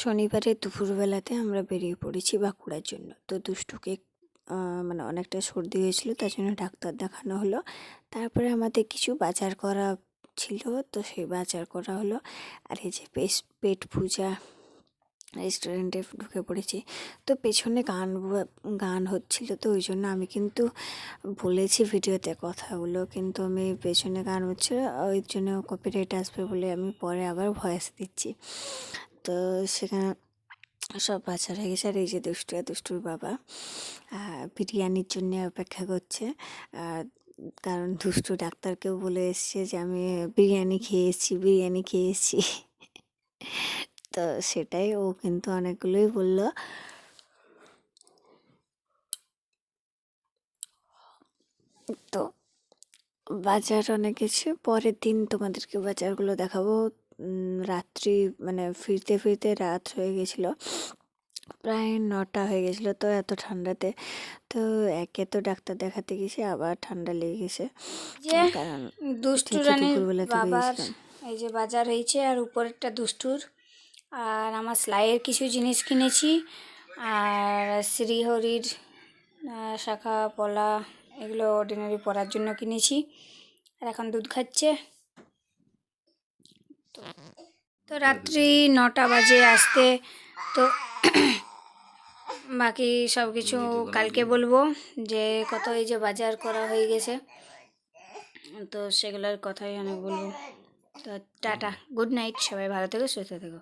শনিবারে দুপুরবেলাতে আমরা বেরিয়ে পড়েছি বাঁকুড়ার জন্য। তো দুষ্টুকে মানে অনেকটা সর্দি হয়েছিল, তার জন্য ডাক্তার দেখানো হলো। তারপরে আমাদের কিছু বাজার করা ছিল, তো সেই বাজার করা হলো। আর এই যে পেট পূজা রেস্টুরেন্টে ঢুকে পড়েছি। তো পেছনে গান গান হচ্ছিল, তো ওই জন্য আমি কিন্তু বলেছি ভিডিওতে কথাগুলো, কিন্তু আমি পেছনে গান হচ্ছিল, ওই জন্য কপিরাইট আসবে বলে আমি পরে আবার ভয়েস দিচ্ছি। তো সেখানে সব বাচ্চা হয়ে গেছে আর এই যে দুষ্টু আর দুষ্টুর বাবা বিরিয়ানির জন্য অপেক্ষা করছে। আর কারণ দুষ্টু ডাক্তারকেও বলে এসছে যে, আমি বিরিয়ানি খেয়েছি বিরিয়ানি খেয়েছি। তো সেটাই ও কিন্তু অনেকগুলোই বলল। তো বাজার অনেক কিছু, পরের দিন তোমাদেরকে বাজারগুলো দেখাবো। রাত্রি মানে ফিরতে ফিরতে রাত হয়ে গেছিল। প্রায় নটা হয়ে গেছিল তো এত ঠান্ডাতে। তো একে তো ডাক্তার দেখাতে গেছি আবার ঠান্ডা লেগে গেছে। যে কারণ দুষ্টু যেহেতু বাবার এই যে বাজার হয়েছে আর উপরেরটা দুষ্টুর। আর আমার সেলাইয়ের কিছু জিনিস কিনেছি। আর শ্রীহরির শাখা পলা এগুলো অর্ডিনারি পরার জন্য কিনেছি। আর এখন দুধ খাচ্ছে। তো- তো রাত্রি নটা বাজে আসতে তো বাকি সব কিছু কালকে বলব যে কত এই যে বাজার করা হয়ে গেছে। তো সেগুলোর কথাই আমি বলব। তো টাটা গুড নাইট সবাই ভালো থেকো সুস্থ থেকো।